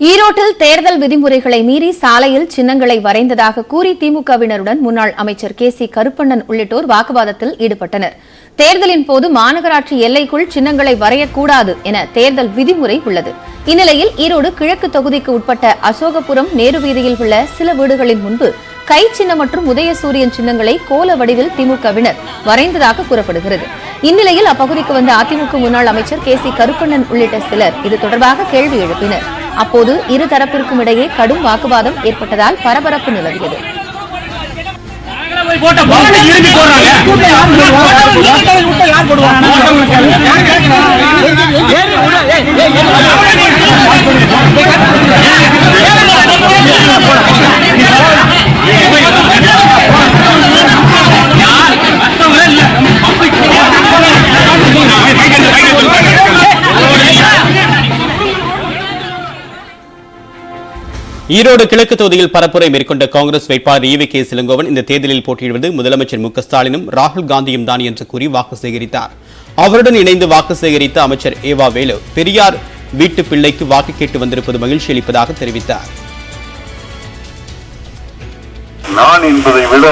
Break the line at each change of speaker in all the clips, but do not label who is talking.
ஈரோட்டில் தேர்தல் விதிமுறைகளை மீறி சாலையில் சின்னங்களை வரைந்ததாக கூறி திமுகவினருடன் முன்னாள் அமைச்சர் கே சி கருப்பண்ணன் உள்ளிட்டோர் வாக்குவாதத்தில் ஈடுபட்டனர். தேர்தலின் போது மாநகராட்சி எல்லைக்குள் சின்னங்களை வரையக்கூடாது என தேர்தல் விதிமுறை உள்ளது. இந்நிலையில் ஈரோடு கிழக்கு தொகுதிக்கு உட்பட்ட அசோகபுரம் நேரு வீதியில் உள்ள சில வீடுகளின் முன்பு கை சின்னம் மற்றும் உதய சூரியன் சின்னங்களை கோல வடிவில் திமுகவினர் வரைந்ததாக கூறப்படுகிறது. இந்நிலையில் அப்பகுதிக்கு வந்த அதிமுக முன்னாள் அமைச்சர் கே சி கருப்பண்ணன் உள்ளிட்ட சிலர் இது தொடர்பாக கேள்வி எழுப்பினர். அப்போது இரு தரப்பிற்கும் இடையே கடும் வாக்குவாதம் ஏற்பட்டதால் பரபரப்பு நிலவியது.
போட்ட
ஈரோடு கிழக்கு தொகுதியில் பரப்புரை மேற்கொண்ட காங்கிரஸ் வேட்பாளர் ஈவி கே சிலங்கோவன் இந்த தேர்தலில் போட்டியிடுவது முதலமைச்சர் மு ஸ்டாலினும் ராகுல் காந்தியும் தான் என்று கூறி வாக்கு சேகரித்தார். அவருடன் இணைந்து வாக்கு சேகரித்த அமைச்சர் ஏவா வேலு பெரியார் வீட்டு பிள்ளைக்கு வாக்கு கேட்டு வந்திருப்பது மகிழ்ச்சி அளிப்பதாக தெரிவித்தார்.
நான் என்பதை விட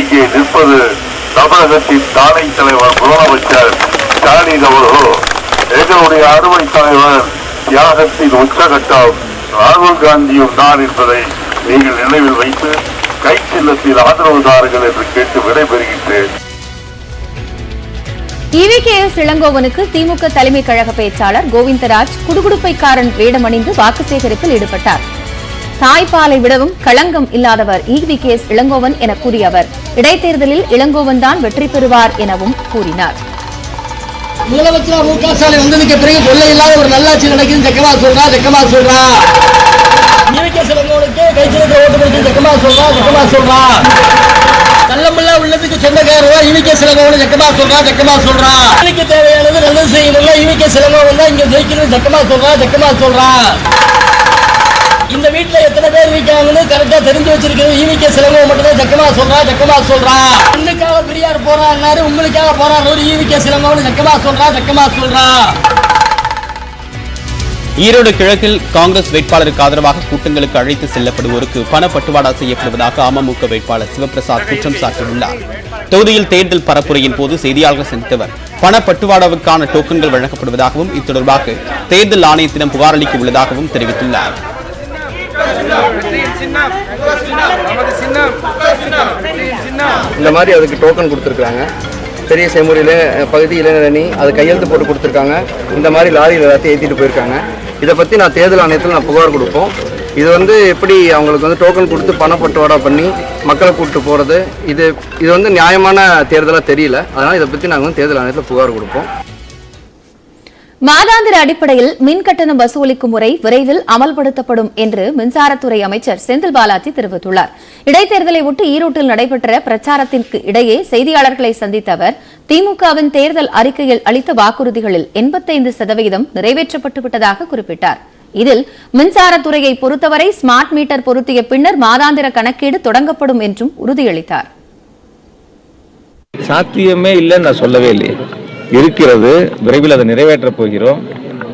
இங்கே நிற்பது தமிழகத்தின் தானை தலைவர் முதலமைச்சர் ஸ்டாலின் அவர்களோ எங்களுடைய அறுவை தலைவர் தியாகத்தின் உச்சகட்டம். ராகுல் காந்தியும் தான் என்பதை நீங்கள் நினைவில் வைத்து கை சின்னத்தில் ஆதரவு தாருங்கள் என்று கேட்டு விடைபெறுகின்றேன்.
இவிகேஎஸ் இளங்கோவனுக்கு திமுக தலைமை கழக பேச்சாளர் கோவிந்தராஜ் குடுகுடுப்பைக்காரன் வேடமணிந்து வாக்கு சேகரிப்பில் ஈடுபட்டார். தாய்ப்பாலை விடவும் களங்கம் இல்லாதவர் இவிகேஎஸ் இளங்கோவன் என கூறிய அவர் இடைத்தேர்தலில் இளங்கோவன் தான் வெற்றி பெறுவார் எனவும் கூறினார்.
முதலமைச்சரா மு க ஸ்டாலின் வந்ததுக்கு பிறகு கொள்ளை இல்லாத ஒரு நல்லாட்சி நடக்குது ஜக்கமா சொல்றா ஜக்கமா சொல்றா. இயற்கை சிலங்களுக்கு கைச்சிருக்க ஓட்டு கொடுத்து ஜக்கமா சொல்றா ஜக்கமா சொல்றா. கள்ளமில்லா உள்ளதுக்கு சொந்தக்காரவா இவிக்க சிலங்கோடு ஜக்கமா சொல்றா ஜக்கமா சொல்றா. இவிக்க தேவையானது நல்லது செய்யணும்ல இவிக்க சிலங்கோ இங்க ஜெயிக்கணும் ஜக்கமா சொல்றா ஜக்கமா சொல்றா. இந்த வீட்டுல எத்தனை பேர் இருக்காங்கன்னு கரெக்டா தெரிஞ்சு வச்சிருக்கிறது ஈவிக்க சிலங்கோ மட்டும் தான் ஜக்கமா சொல்றா சக்கமா சொல்றா. உங்களுக்காக பெரியார் போறாரு உங்களுக்காக போறாரு ஒரு சிலங்கோன்னு சொல்றா சக்கமா சொல்றா.
ஈரோடு கிழக்கில் காங்கிரஸ் வேட்பாளருக்கு ஆதரவாக கூட்டங்களுக்கு அழைத்து செல்லப்படுவோருக்கு பணப்பட்டுவாடா செய்யப்படுவதாக அமமுக வேட்பாளர் சிவபிரசாத் குற்றம் சாட்டியுள்ளார். தொகுதியில் தேர்தல் பரப்புரையின் போது செய்தியாளர்கள் சந்தித்தவர் பணப்பட்டுவாடாவுக்கான டோக்கன்கள் வழங்கப்படுவதாகவும் இது தொடர்பாக தேர்தல் ஆணையத்திடம் புகாரளிக்க உள்ளதாகவும் தெரிவித்துள்ளார்.
இந்த மாதிரி அதுக்கு டோக்கன் கொடுத்துருக்காங்க பெரிய செமுறையில் பகுதி இளைஞரணி அது கையெழுத்து போட்டு கொடுத்துருக்காங்க. இந்த மாதிரி லாரியில் எல்லாத்தையும் ஏற்றிட்டு போயிருக்காங்க. இதை பற்றி நான் தேர்தல் ஆணையத்தில் நான் புகார் கொடுப்போம். இது வந்து எப்படி அவங்களுக்கு வந்து டோக்கன் கொடுத்து பணப்பட்டுவாடா பண்ணி மக்களை கூப்பிட்டு போகிறது இது இது வந்து நியாயமான தேர்தலாக தெரியல. அதனால் இதை பற்றி நாங்கள் வந்து தேர்தல் ஆணையத்தில் புகார் கொடுப்போம்.
மாதாந்திர அடிப்படையில் மின் கட்டணம் வசூலிக்கும் முறை விரைவில் அமல்படுத்தப்படும் என்று மின்சாரத்துறை அமைச்சர் செந்தில் பாலாஜி தெரிவித்துள்ளார். இடைத்தேர்தலை ஒட்டி ஈரோட்டில் நடைபெற்ற பிரச்சாரத்திற்கு இடையே செய்தியாளர்களை சந்தித்த அவர் திமுகவின் தேர்தல் அறிக்கையில் அளித்த வாக்குறுதிகளில் எண்பத்தைந்து சதவீதம் நிறைவேற்றப்பட்டு விட்டதாக குறிப்பிட்டார். இதில் மின்சாரத்துறையை பொறுத்தவரை ஸ்மார்ட் மீட்டர் பொருத்திய பின்னர் மாதாந்திர கணக்கீடு தொடங்கப்படும் என்றும் உறுதியளித்தார்.
சாத்தியமே இல்லைன்னு நான் சொல்லவே இல்லையே. இருக்கிறது. விரைவில் அதை நிறைவேற்றப் போகிறோம்.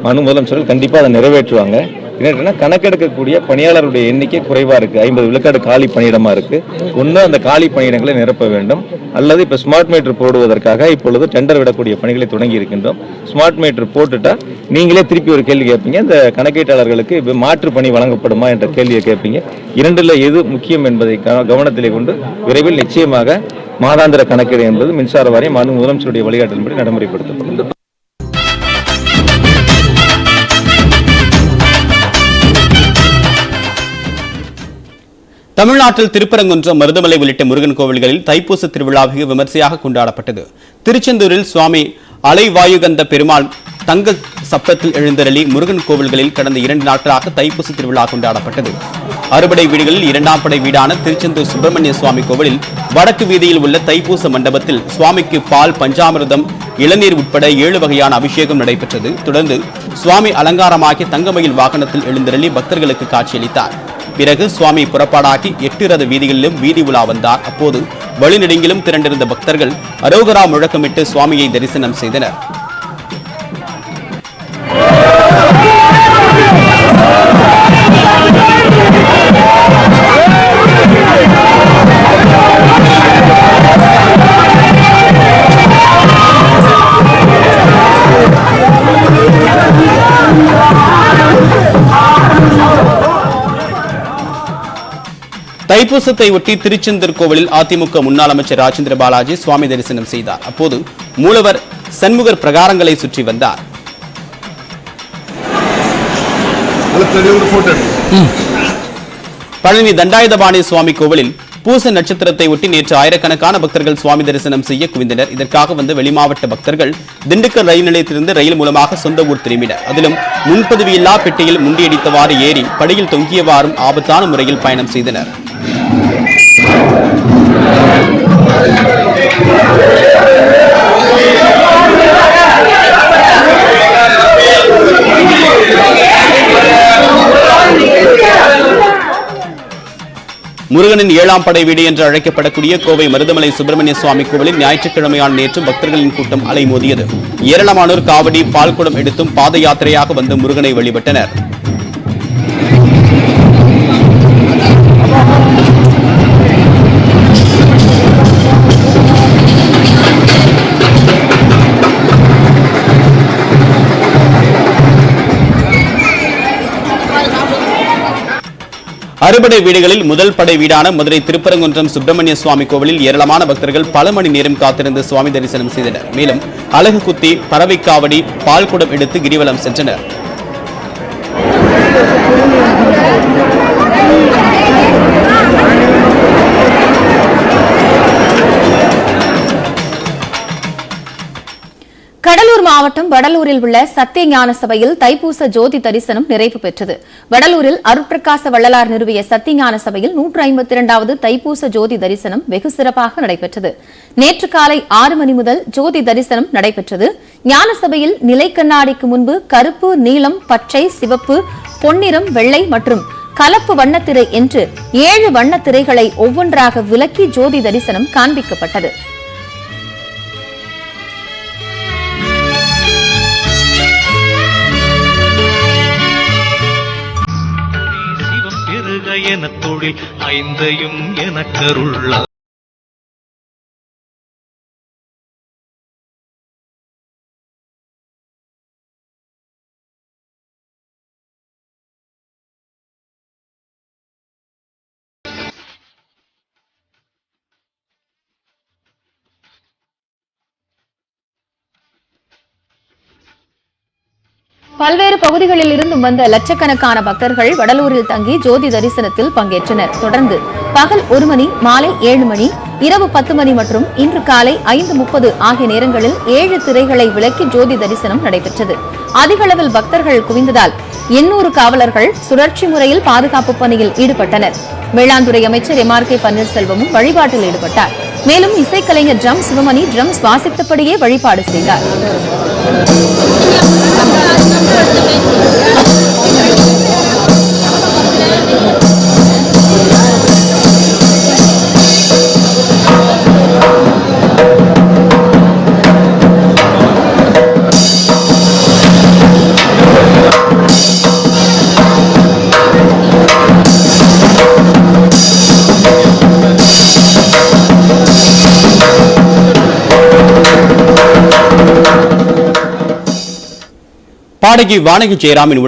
மனு முதலமைச்சர்கள் கண்டிப்பாக அதை நிறைவேற்றுவாங்க. என்னென்னா கணக்கெடுக்கக்கூடிய பணியாளருடைய எண்ணிக்கை குறைவாக இருக்குது ஐம்பது விழுக்காடு காலி பணியிடமாக இருக்குது ஒன்று அந்த காலி பணியிடங்களை நிரப்ப வேண்டும். அல்லது இப்போ ஸ்மார்ட் மீட்டர் போடுவதற்காக இப்பொழுது டெண்டர் விடக்கூடிய பணிகளை தொடங்கி இருக்கின்றோம். ஸ்மார்ட் மீட்டர் போட்டுட்டா நீங்களே திருப்பி ஒரு கேள்வி கேட்பீங்க. இந்த கணக்கீட்டாளர்களுக்கு இப்போ மாற்று பணி வழங்கப்படுமா என்ற கேள்வியை கேட்பீங்க. இரண்டில் எது முக்கியம் என்பதை கவனத்தில் கவனத்திலே கொண்டு விரைவில் நிச்சயமாக மாதாந்திர கணக்கீடு என்பது மின்சார வாரியம் மாநில முதலமைச்சருடைய வழிகாட்டலின்படி நடைமுறைப்படுத்தப்படும்
தமிழ்நாட்டில் திருப்பரங்குன்றம் மருதமலை உள்ளிட்ட முருகன் கோவில்களில் தைப்பூச திருவிழா வெகு விமர்சையாக கொண்டாடப்பட்டது. திருச்செந்தூரில் சுவாமி அலைவாயுகந்த பெருமாள் தங்க சப்தத்தில் எழுந்தருளி முருகன் கோவில்களில் கடந்த இரண்டு நாட்களாக தைப்பூச திருவிழா கொண்டாடப்பட்டது. அறுபடை வீடுகளில் இரண்டாம் படை வீடான திருச்செந்தூர் சுப்பிரமணிய சுவாமி கோவிலில் வடக்கு வீதியில் உள்ள தைப்பூச மண்டபத்தில் சுவாமிக்கு பால் பஞ்சாமிர்தம் இளநீர் உட்பட ஏழு வகையான அபிஷேகம் நடைபெற்றது. தொடர்ந்து சுவாமி அலங்காரமாகி தங்கமயில் வாகனத்தில் எழுந்திரளி பக்தர்களுக்கு காட்சியளித்தார். பிறகு சுவாமி புறப்பாடாக்கி எட்டு ரத வீதிகளிலும் வீதி உலா வந்தார். அப்போது வழிநெடுங்கிலும் திரண்டிருந்த பக்தர்கள் அரோகரா முழக்கமிட்டு சுவாமியை தரிசனம் செய்தனர். தைப்பூசத்தை ஒட்டி திருச்செந்தூர் கோவிலில் அதிமுக முன்னாள் அமைச்சர் ராஜேந்திர பாலாஜி சுவாமி தரிசனம் செய்தார். அப்போது மூலவர் சண்முகர் பிரகாரங்களை சுற்றி வந்தார். பழனி தண்டாயுதபாணி சுவாமி கோவிலில் பூச நட்சத்திரத்தை ஒட்டி நேற்று ஆயிரக்கணக்கான பக்தர்கள் சுவாமி தரிசனம் செய்ய குவிந்தனர். இதற்காக வந்த வெளிமாவட்ட பக்தர்கள் திண்டுக்கல் ரயில் நிலையத்திலிருந்து ரயில் மூலமாக சொந்த ஊர் திரும்பினர். அதிலும் முன்பதிவியில்லா பெட்டியில் முண்டியடித்தவாறு ஏறி படியில் தொங்கியவாறும் ஆபத்தான முறையில் பயணம் செய்தனர். முருகனின் ஏழாம் படை வீடு என்று அழைக்கப்படக்கூடிய கோவை மருதமலை சுப்பிரமணிய சுவாமி கோவிலில் ஞாயிற்றுக்கிழமையான நேற்று பக்தர்களின் கூட்டம் அலைமோதியது. ஏராளமானோர் காவடி பால்குடம் எடுத்தும் பாத யாத்திரையாக வந்து முருகனை வழிபட்டனர். அறுபடை வீடுகளில் முதல் படை வீடான மதுரை திருப்பரங்குன்றம் சுப்பிரமணிய சுவாமி கோவிலில் ஏராளமான பக்தர்கள் பல மணி நேரம் காத்திருந்து சுவாமி தரிசனம் செய்தனர். மேலும் அழகு குத்தி பறவை காவடி பால்குடம் எடுத்து கிரிவலம் சென்றனர்.
மாவட்டம் வடலூரில் உள்ள சத்திய ஞான சபையில் தைப்பூச ஜோதி தரிசனம் நிறைவு பெற்றது. வடலூரில் அருட்பிரகாச வள்ளலார் நிறுவிய சத்திய ஞான சபையில் நூற்று ஐம்பத்தி இரண்டாவது தைப்பூச ஜோதி தரிசனம் வெகு சிறப்பாக நடைபெற்றது. நேற்று காலை ஆறு மணி முதல் ஜோதி தரிசனம் நடைபெற்றது. ஞான சபையில் நிலை கண்ணாடிக்கு முன்பு கருப்பு நீலம் பச்சை சிவப்பு பொன்னிறம் வெள்ளை மற்றும் கலப்பு வண்ணத்திரை என்று ஏழு வண்ணத்திரைகளை ஒவ்வொன்றாக விலக்கி ஜோதி தரிசனம் காண்பிக்கப்பட்டது.
பெருக என தொழில் ஐந்தையும் எனக்கருள்ள
பல்வேறு பகுதிகளில் இருந்தும் வந்த லட்சக்கணக்கான பக்தர்கள் வடலூரில் தங்கி ஜோதி தரிசனத்தில் பங்கேற்றனர். தொடர்ந்து பகல் ஒரு மணி மாலை ஏழு மணி இரவு பத்து மணி மற்றும் இன்று காலை ஐந்து முப்பது ஆகிய நேரங்களில் ஏழு திரைகளை விலக்கி ஜோதி தரிசனம் நடைபெற்றது. அதிக அளவில் பக்தர்கள் குவிந்ததால் எண்ணூறு காவலர்கள் சுழற்சி முறையில் பாதுகாப்பு பணியில் ஈடுபட்டனர். வேளாண்துறை அமைச்சர் எம். ஆர். கே. பன்னீர்செல்வமும் வழிபாட்டில் ஈடுபட்டார். மேலும் இசைக்கலைஞர் ட்ரம் சிவமணி ட்ரம்ஸ் வாசித்தபடியே வழிபாடு செய்தார். Thank you.
பாடகி வானகி ஜெயராமின்